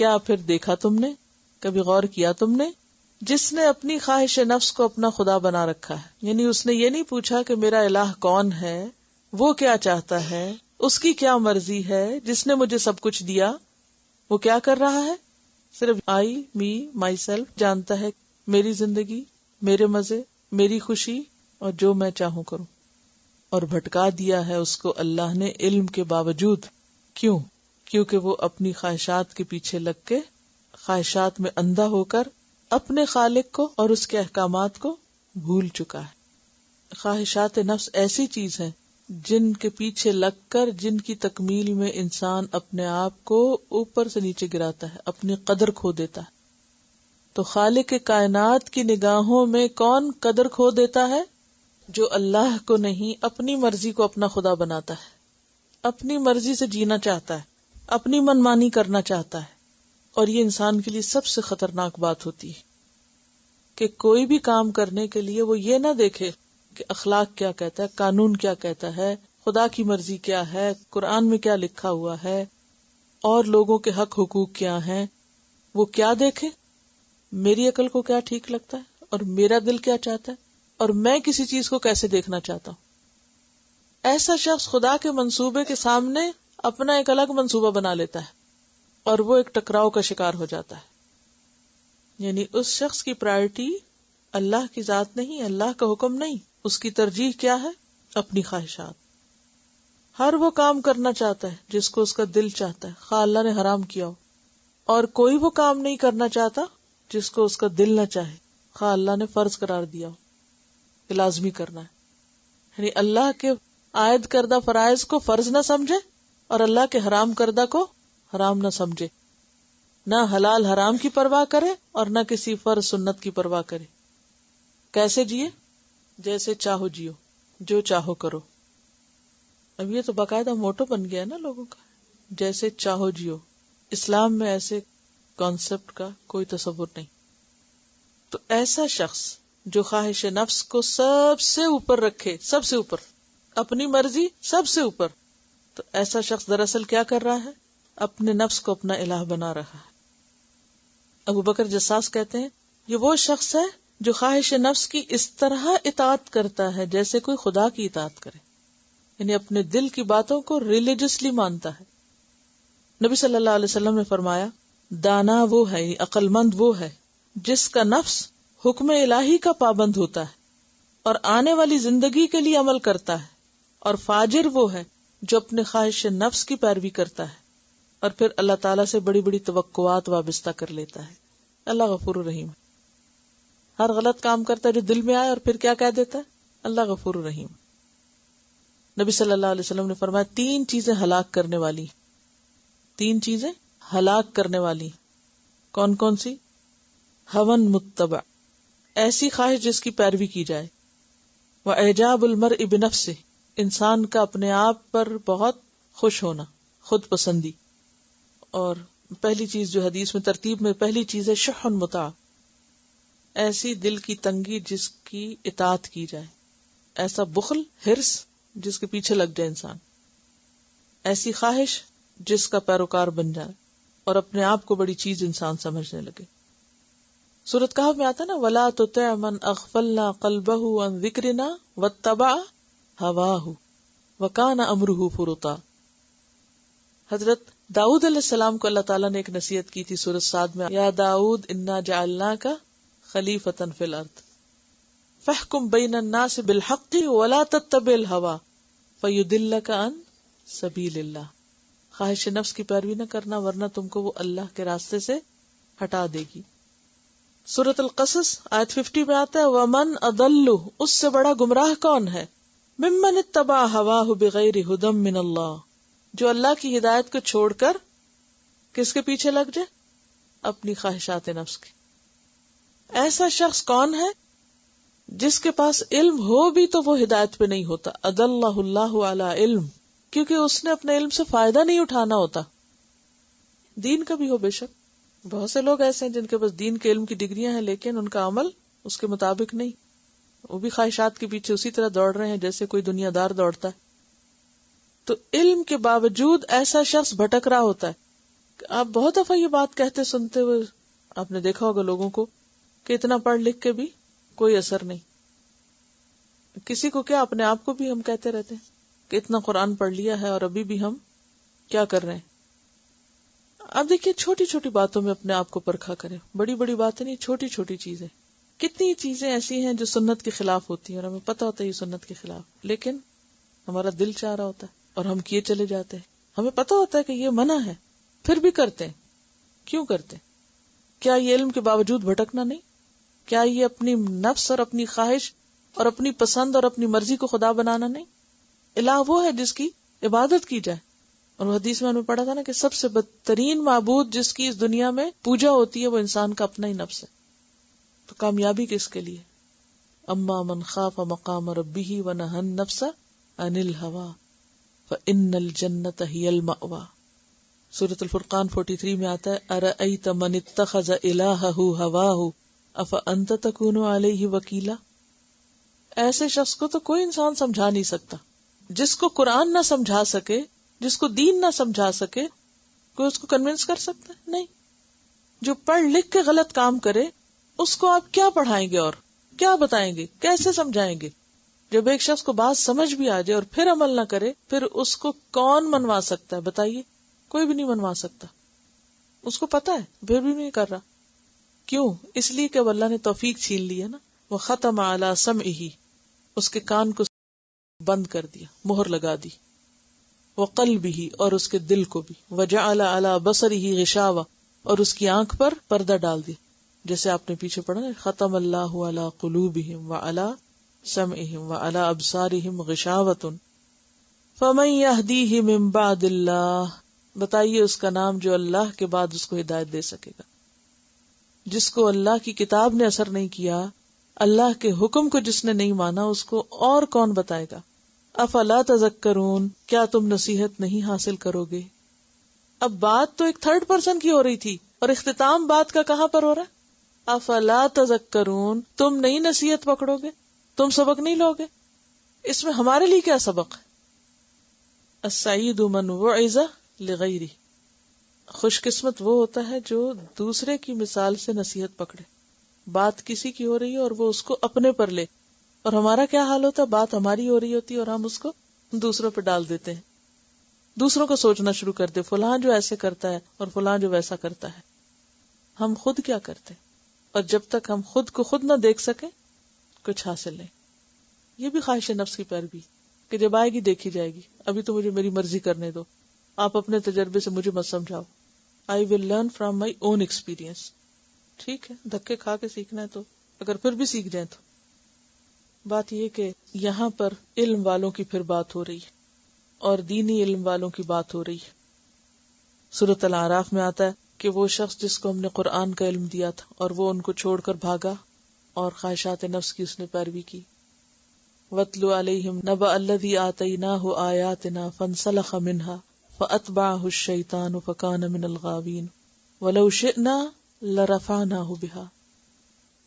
کیا پھر دیکھا تم نے؟ کبھی غور کیا تم نے؟ جس نے اپنی خواہش نفس کو اپنا خدا بنا رکھا ہے۔ یعنی اس نے یہ نہیں پوچھا کہ میرا الہ کون ہے؟ وہ کیا چاہتا ہے؟ اس کی کیا مرضی ہے؟ جس نے مجھے سب کچھ دیا۔ وہ کیا کر رہا ہے؟ صرف آئی، می، مائی سیلف جانتا ہے میری زندگی، میرے مزے، میری خوشی اور جو میں چاہوں کروں۔ اور بھٹکا دیا ہے اس کو اللہ نے علم کے باوجود۔ کیوں؟ کیونکہ وہ اپنی خواہشات کے پیچھے لگ کے خواہشات میں اندھا ہو کر اپنے خالق کو اور اس کے احکامات کو بھول چکا ہے۔ خواہشات نفس ایسی چیز ہے جن کے پیچھے لگ کر جن کی تکمیل میں انسان اپنے آپ کو اوپر سے نیچے گراتا ہے، اپنی قدر کھو دیتا ہے۔ تو خالق کائنات کی نگاہوں میں کون قدر کھو دیتا ہے؟ جو اللہ کو نہیں، اپنی مرضی کو اپنا خدا بناتا ہے۔ اپنی مرضی سے جینا چاہتا ہے۔ اپنی منمانی کرنا چاہتا ہے اور یہ انسان کے لیے سب سے خطرناک بات ہوتی ہے کہ کوئی بھی کام کرنے کے لیے وہ یہ نہ دیکھے کہ اخلاق کیا کہتا ہے، قانون کیا کہتا ہے، خدا کی مرضی کیا ہے، قرآن میں کیا لکھا ہوا ہے، اور لوگوں کے حق حقوق کیا ہیں، وہ کیا دیکھے؟ میری عقل کو کیا ٹھیک لگتا ہے؟ اور میرا دل کیا چاہتا ہے؟ اور میں کسی چیز کو کیسے دیکھنا چاہتا ہوں؟ ایسا شخص خدا کے منصوبے کے سامنے اپنا ایک الگ منصوبہ بنا لیتا ہے اور وہ ایک ٹکراؤ کا شکار ہو جاتا ہے۔ یعنی اس شخص کی پرائرٹی اللہ کی ذات نہیں، اللہ کا حکم نہیں۔ اس کی ترجیح کیا ہے؟ اپنی خواہشات۔ ہر وہ کام کرنا چاہتا ہے جس کو اس کا دل چاہتا ہے۔ خواہ اللہ نے حرام کیا ہو۔ اور کوئی وہ کام نہیں کرنا چاہتا جس کو اس کا دل نہ چاہے۔ خواہ اللہ نے فرض قرار دیا ہو۔ کہ لازمی کرنا ہے۔ یعنی اللہ کے عائد کردہ فرائض کو فرض نہ سمجھے۔ اور اللہ کے حرام کردہ کو حرام نہ سمجھے۔ نہ حلال حرام کی پرواہ کرے اور نہ کسی فرض سنت کی پرواہ کرے۔ کیسے جیے؟ جیسے چاہو جیو، جو چاہو کرو۔ اب یہ تو باقاعدہ موٹو بن گیا نا لوگوں کا۔ جیسے چاہو جیو۔ اسلام میں ایسے کانسیپٹ کا کوئی تصور نہیں۔ تو ایسا شخص جو خواہش نفس کو سب سے اوپر رکھے، سب سے اوپر، اپنی مرضی سب سے اوپر۔ تو ایسا شخص دراصل کیا کر رہا ہے؟ اپنے نفس کو اپنا الہ بنا رہا ہے۔ ابو بکر جساس کہتے ہیں، یہ وہ شخص ہے جو خواہش نفس کی اس طرح اطاعت کرتا ہے جیسے کوئی خدا کی اطاعت کرے۔ یعنی اپنے دل کی باتوں کو ریلیجسلی مانتا ہے۔ نبی صلی اللہ علیہ وسلم نے فرمایا، دانا وہ ہے یعنی عقل مند وہ ہے، جس کا نفس حکم الہی کا پابند ہوتا ہے اور آنے والی زندگی کے لیے عمل کرتا ہے اور فاجر وہ ہے جو اپنے خواہش نفس کی پیروی کرتا ہے اور پھر اللہ تعالیٰ سے بڑی بڑی توقعات وابستہ کر لیتا ہے۔ اللہ غفور الرحیم۔ ہر غلط کام کرتا ہے جو دل میں آئے اور پھر کیا کہہ دیتا ہے؟ اللہ غفور الرحیم۔ نبی صلی اللہ علیہ وسلم نے فرمایا، تین چیزیں ہلاک کرنے والی۔ تین چیزیں ہلاک کرنے والی۔ کون کون سی؟ ہون متبع۔ ایسی خواہش جس کی پیروی کی جائے۔ وہ ایجاب المر ابنف سے انسان کا اپنے آپ پر بہت خوش ہونا، خود پسندی۔ اور پہلی چیز جو حدیث میں ترتیب میں، پہلی چیز ہے شہن متا ایسی دل کی تنگی جس کی اطاعت کی جائے۔ ایسا بخل، ہرس جس کے پیچھے لگ جائے انسان۔ ایسی خواہش جس کا پیروکار بن جائے اور اپنے آپ کو بڑی چیز انسان سمجھنے لگے۔ سورت کہا میں آتا نا، ولا تو من اغفلنا قلبه عن ذکرنا واتبع هواه وكان امره فرطا حضرت داؤد علیہ السلام کو اللہ تعالیٰ نے ایک نصیحت کی تھی سورت سعد میں، یا داؤد، انا جعلنا کا خلیفتا فی الارض۔ فحکم بین الناس بالحق ولا تتبع الهوى فیدلک عن سبیل اللہ۔ خواہش نفس کی پیروی نہ کرنا ورنہ تم کو وہ اللہ کے راستے سے ہٹا دے گی۔ سورت القصص آیت ففٹی میں آتا ہے، ومن ادلو اس سے بڑا گمراہ کون ہے؟ ممن اتبع ہواہ بغیر ہدم من اللہ۔ جو اللہ کی ہدایت کو چھوڑ کر کس کے پیچھے لگ جائے؟ اپنی خواہشات نفس کی۔ ایسا شخص کون ہے جس کے پاس علم ہو بھی تو وہ ہدایت پہ نہیں ہوتا۔ اد اللہ اللہ علی علم۔ کیونکہ اس نے اپنے علم سے فائدہ نہیں اٹھانا ہوتا۔ دین کا بھی ہو بے شک۔ بہت سے لوگ ایسے ہیں جن کے پاس دین کے علم کی ڈگریاں ہیں، لیکن ان کا عمل اس کے مطابق نہیں۔ وہ بھی خواہشات کے پیچھے اسی طرح دوڑ رہے ہیں جیسے کوئی دنیا دار دوڑتا ہے۔ تو علم کے باوجود ایسا شخص بھٹک رہا ہوتا ہے۔ آپ بہت دفعہ یہ بات کہتے سنتے ہوئے آپ نے دیکھا ہوگا لوگوں کو کہ اتنا پڑھ لکھ کے بھی کوئی اثر نہیں۔ کسی کو کیا اپنے آپ کو بھی ہم کہتے رہتے ہیں کہ اتنا قرآن پڑھ لیا ہے اور ابھی بھی ہم کیا کر رہے ہیں؟ اب دیکھیے چھوٹی چھوٹی باتوں میں اپنے آپ کو پرکھا کرے بڑی بڑی باتیں نہیں، چھوٹی چھوٹی چیزیں۔ کتنی چیزیں ایسی ہیں جو سنت کے خلاف ہوتی ہیں اور ہمیں پتا ہوتا ہے یہ سنت کے خلاف۔ لیکن ہمارا دل چاہ رہا ہوتا ہے اور ہم کیے چلے جاتے ہیں۔ ہمیں پتا ہوتا ہے کہ یہ منع ہے۔ پھر بھی کرتے ہیں۔ کیوں کرتے کیا یہ علم کے باوجود بھٹکنا نہیں؟ کیا یہ اپنی نفس اور اپنی خواہش اور اپنی پسند اور اپنی مرضی کو خدا بنانا نہیں؟ الہ وہ ہے جس کی عبادت کی جائے۔ اور وہ حدیث میں ہمیں پڑھا تھا نا کہ سب سے بدترین معبود جس کی اس دنیا میں پوجا ہوتی ہے وہ انسان کا اپنا ہی نفس ہے۔ تو کامیابی کس کے لیے؟ اما من خاف مقام ربی و نہن نفس انل ہوا ان الجنت ہی المأوا سورت الفرقان 43 میں آتا ہے ارأیت من اتخذ الہہ ہواہ اف انت تکون علیہ وکیلا؟ ایسے شخص کو تو کوئی انسان سمجھا نہیں سکتا۔ جس کو قرآن نہ سمجھا سکے، جس کو دین نہ سمجھا سکے، کوئی اس کو کنوینس کر سکتا ہے؟ نہیں۔ جو پڑھ لکھ کے غلط کام کرے اس کو آپ کیا پڑھائیں گے اور کیا بتائیں گے؟ کیسے سمجھائیں گے؟ جب ایک شخص کو بات سمجھ بھی آ جائے اور پھر عمل نہ کرے، پھر اس کو کون منوا سکتا ہے؟ بتائیے، کوئی بھی نہیں منوا سکتا۔ اس کو پتا ہے، پھر بھی نہیں کر رہا۔ کیوں؟ اس لیے کہ اللہ نے توفیق چھین لی ہے نا۔ وہ ختم اعلی سم ہی اس کے کان کو بند کر دیا، مہر لگا دی۔ وہ قل بھی اور اس کے دل کو بھی۔ وجہ اعلی اعلی بسر ہی غشاوا اور اس کی آنکھ پر پردہ ڈال دیا۔ جیسے آپ نے پیچھے پڑھا ختم اللہ علی قلوبہم و علی سمعہم و علی ابصارہم غشاوت فمن یہدیہ من بعد اللہ، بتائیے اس کا نام جو اللہ کے بعد اس کو ہدایت دے سکے گا۔ جس کو اللہ کی کتاب نے اثر نہیں کیا، اللہ کے حکم کو جس نے نہیں مانا، اس کو اور کون بتائے گا؟ اف اللہ تذکرون، کیا تم نصیحت نہیں حاصل کرو گے؟ اب بات تو ایک تھرڈ پرسن کی ہو رہی تھی، اور اختتام بات کا کہاں پر ہو رہا ہے؟ اف اللہ تذکرون، تم نہیں نصیحت پکڑو گے؟ تم سبق نہیں لوگے اس میں ہمارے لیے کیا سبق ہے؟ من وعظ لغیری۔ خوش قسمت وہ ہوتا ہے جو دوسرے کی مثال سے نصیحت پکڑے۔ بات کسی کی ہو رہی ہے اور وہ اس کو اپنے پر لے۔ اور ہمارا کیا حال ہوتا ہے؟ بات ہماری ہو رہی ہوتی ہے اور ہم اس کو دوسروں پہ ڈال دیتے ہیں۔ دوسروں کو سوچنا شروع کر دے، فلاں جو ایسے کرتا ہے اور فلاں جو ویسا کرتا ہے۔ ہم خود کیا کرتے اور جب تک ہم خود کو خود نہ دیکھ سکے کچھ حاصل نہیں۔ یہ بھی خواہش نفس کی پیروی کہ جب آئے گی، دیکھی جائے گی۔ ابھی تو مجھے میری مرضی کرنے دو۔ آپ اپنے تجربے سے مجھے مت سمجھاؤ۔ I will learn from my own experience ٹھیک ہے، دھکے کھا کے سیکھنا ہے تو، اگر پھر بھی سیکھ جائیں تو۔ بات یہ کہ یہاں پر علم والوں کی پھر بات ہو رہی ہے۔ اور دینی علم والوں کی بات ہو رہی ہے۔ صورت العراف میں آتا ہے کہ وہ شخص جس کو ہم نے قرآن کا علم دیا تھا اور وہ ان کو چھوڑ کر بھاگا اور خواہشات نفس کی اس نے پیروی کی۔ وطلو علیہم نبا اللہ آتی نہ ہو آیات نا فنسلخ منہا فأتبعه الشيطان فكان من الغاوين ولو شئنا لرفعناه بها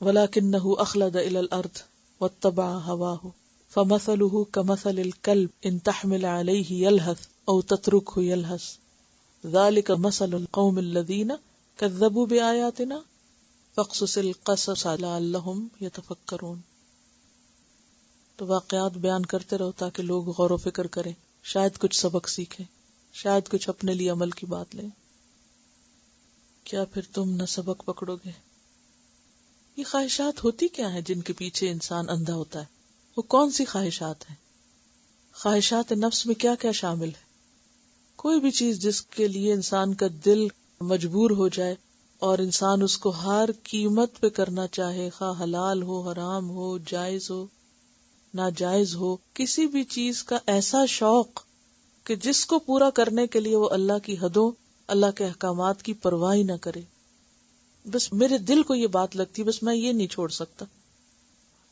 ولكنه أخلد إلى الأرض واتبع هواه فمثله كمثل الكلب إن تحمل عليه يلهث أو تتركه يلهث ذلك مثل القوم الذين كذبوا بآياتنا فاقصص القصص لعلهم يتفكرون۔ تو واقعات بیان کرتے رہو تاکہ لوگ غور و فکر کریں۔ شاید کچھ سبق سیکھیں۔ شاید کچھ اپنے لیے عمل کی بات لیں۔ کیا پھر تم نہ سبق پکڑو گے؟ یہ خواہشات ہوتی کیا ہیں جن کے پیچھے انسان اندھا ہوتا ہے؟ وہ کون سی خواہشات ہیں؟ خواہشات نفس میں کیا کیا شامل ہے کوئی بھی چیز جس کے لیے انسان کا دل مجبور ہو جائے اور انسان اس کو ہر قیمت پہ کرنا چاہے، خواہ حلال ہو، حرام ہو، جائز ہو، ناجائز ہو، کسی بھی چیز کا ایسا شوق کہ جس کو پورا کرنے کے لیے وہ اللہ کی حدوں، اللہ کے احکامات کی پرواہ نہ کرے۔ بس میرے دل کو یہ بات لگتی، بس میں یہ نہیں چھوڑ سکتا۔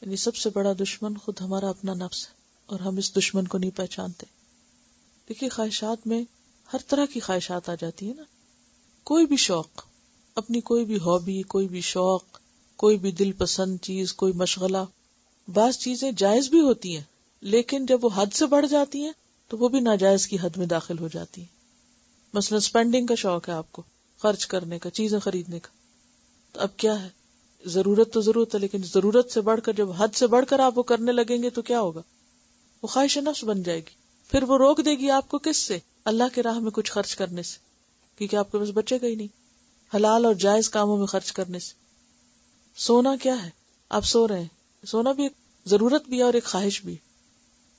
یعنی سب سے بڑا دشمن خود ہمارا اپنا نفس ہے اور ہم اس دشمن کو نہیں پہچانتے۔ دیکھیے خواہشات میں ہر طرح کی خواہشات آ جاتی ہے نا۔ کوئی بھی شوق، اپنی کوئی بھی ہابی، کوئی بھی شوق، کوئی بھی دل پسند چیز، کوئی مشغلہ، بعض چیزیں جائز بھی ہوتی ہیں، لیکن جب وہ حد سے بڑھ جاتی ہیں تو وہ بھی ناجائز کی حد میں داخل ہو جاتی ہے مثلا اسپینڈنگ کا شوق ہے آپ کو، خرچ کرنے کا، چیزیں خریدنے کا۔ تو اب کیا ہے؟ ضرورت تو ضرورت ہے، لیکن ضرورت سے بڑھ کر، جب حد سے بڑھ کر آپ وہ کرنے لگیں گے تو کیا ہوگا؟ وہ خواہش نفس بن جائے گی۔ پھر وہ روک دے گی آپ کو کس سے؟ اللہ کے راہ میں کچھ خرچ کرنے سے۔ کیونکہ آپ کے پاس بچے گا ہی نہیں۔ حلال اور جائز کاموں میں خرچ کرنے سے۔ سونا کیا ہے؟ آپ سو رہے ہیں۔ سونا بھی ایک ضرورت بھی ہے اور ایک خواہش بھی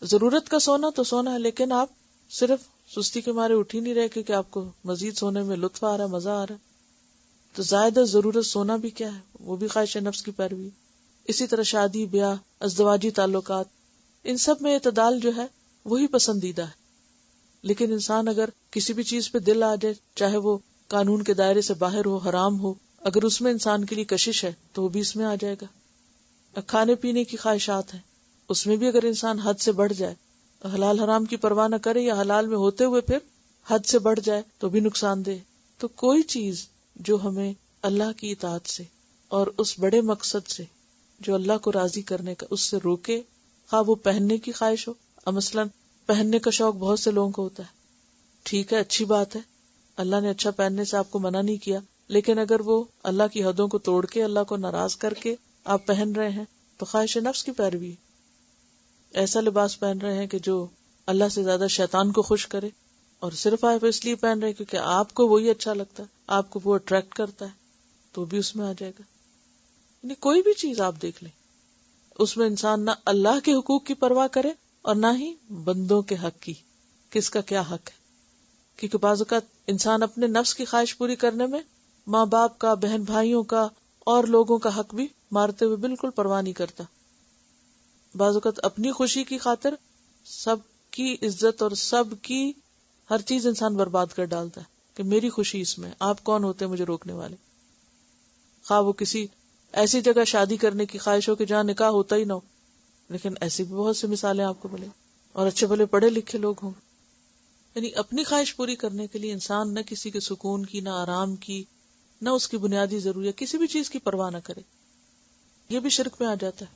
ضرورت کا سونا تو سونا ہے، لیکن آپ صرف سستی کے مارے اٹھ ہی نہیں رہے کہ آپ کو مزید سونے میں لطف آ رہا ہے، مزہ آ رہا ہے۔ تو زائدہ ضرورت سونا بھی کیا ہے؟ وہ بھی خواہش نفس کی پیروی۔ اسی طرح شادی، بیاہ، ازدواجی تعلقات، ان سب میں اعتدال جو ہے وہی پسندیدہ ہے۔ لیکن انسان اگر کسی بھی چیز پہ دل آ جائے، چاہے وہ قانون کے دائرے سے باہر ہو، حرام ہو، اگر اس میں انسان کے لیے کشش ہے، تو وہ بھی اس میں آ جائے گا۔ کھانے پینے کی خواہشات ہیں۔ اس میں بھی اگر انسان حد سے بڑھ جائے، حلال حرام کی پرواہ نہ کرے یا حلال میں ہوتے ہوئے پھر حد سے بڑھ جائے، تو بھی نقصان دے تو کوئی چیز جو ہمیں اللہ کی اطاعت سے اور اس بڑے مقصد سے جو اللہ کو راضی کرنے کا، اس سے روکے، خواہ وہ پہننے کی خواہش ہو۔ مثلاً پہننے کا شوق بہت سے لوگوں کو ہوتا ہے۔ ٹھیک ہے، اچھی بات ہے۔ اللہ نے اچھا پہننے سے آپ کو منع نہیں کیا، لیکن اگر وہ اللہ کی حدوں کو توڑ کے، اللہ کو ناراض کر کے آپ پہن رہے ہیں، تو خواہش نفس کی پیروی ایسا لباس پہن رہے ہیں کہ جو اللہ سے زیادہ شیطان کو خوش کرے، اور صرف آپ اس لیے پہن رہے کیونکہ آپ کو وہی اچھا لگتا ہے، آپ کو وہ اٹریکٹ کرتا ہے، تو بھی اس میں آ جائے گا۔ یعنی کوئی بھی چیز آپ دیکھ لیں، اس میں انسان نہ اللہ کے حقوق کی پرواہ کرے اور نہ ہی بندوں کے حق کی، کس کا کیا حق ہے؟ کیونکہ بعض اوقات انسان اپنے نفس کی خواہش پوری کرنے میں ماں باپ کا، بہن بھائیوں کا اور لوگوں کا حق بھی مارتے ہوئے بالکل پرواہ نہیں کرتا۔ بعض اوقات اپنی خوشی کی خاطر سب کی عزت اور سب کی ہر چیز انسان برباد کر ڈالتا ہے کہ میری خوشی اس میں، آپ کون ہوتے ہیں مجھے روکنے والے؟ خواہ وہ کسی ایسی جگہ شادی کرنے کی خواہش ہو کہ جہاں نکاح ہوتا ہی نہ ہو۔ لیکن ایسی بھی بہت سی مثالیں آپ کو ملے اور اچھے بھلے پڑھے لکھے لوگ ہوں۔ یعنی اپنی خواہش پوری کرنے کے لیے انسان نہ کسی کے سکون کی، نہ آرام کی، نہ اس کی بنیادی ضرورت کسی بھی چیز کی پرواہ نہ کرے۔ یہ بھی شرک میں آ جاتا ہے۔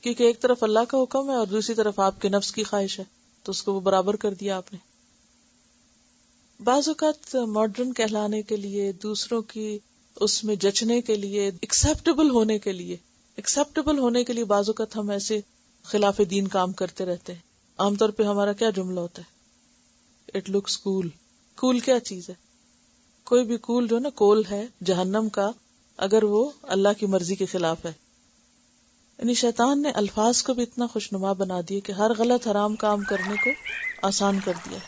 کیونکہ ایک طرف اللہ کا حکم ہے اور دوسری طرف آپ کے نفس کی خواہش ہے۔ تو اس کو وہ برابر کر دیا آپ نے۔ بعض اوقات ماڈرن کہلانے کے لیے، دوسروں کی اس میں جچنے کے لیے ایکسپٹیبل ہونے کے لیے ایکسپٹیبل ہونے کے لیے بعض اوقات ہم ایسے خلاف دین کام کرتے رہتے ہیں۔ عام طور پہ ہمارا کیا جملہ ہوتا ہے؟ اٹ لکس کول کول کیا چیز ہے؟ کوئی بھی کول جو نا، کول ہے، جہنم کا، اگر وہ اللہ کی مرضی کے خلاف ہے۔ یعنی شیطان نے الفاظ کو بھی اتنا خوشنما بنا دیا کہ ہر غلط حرام کام کرنے کو آسان کر دیا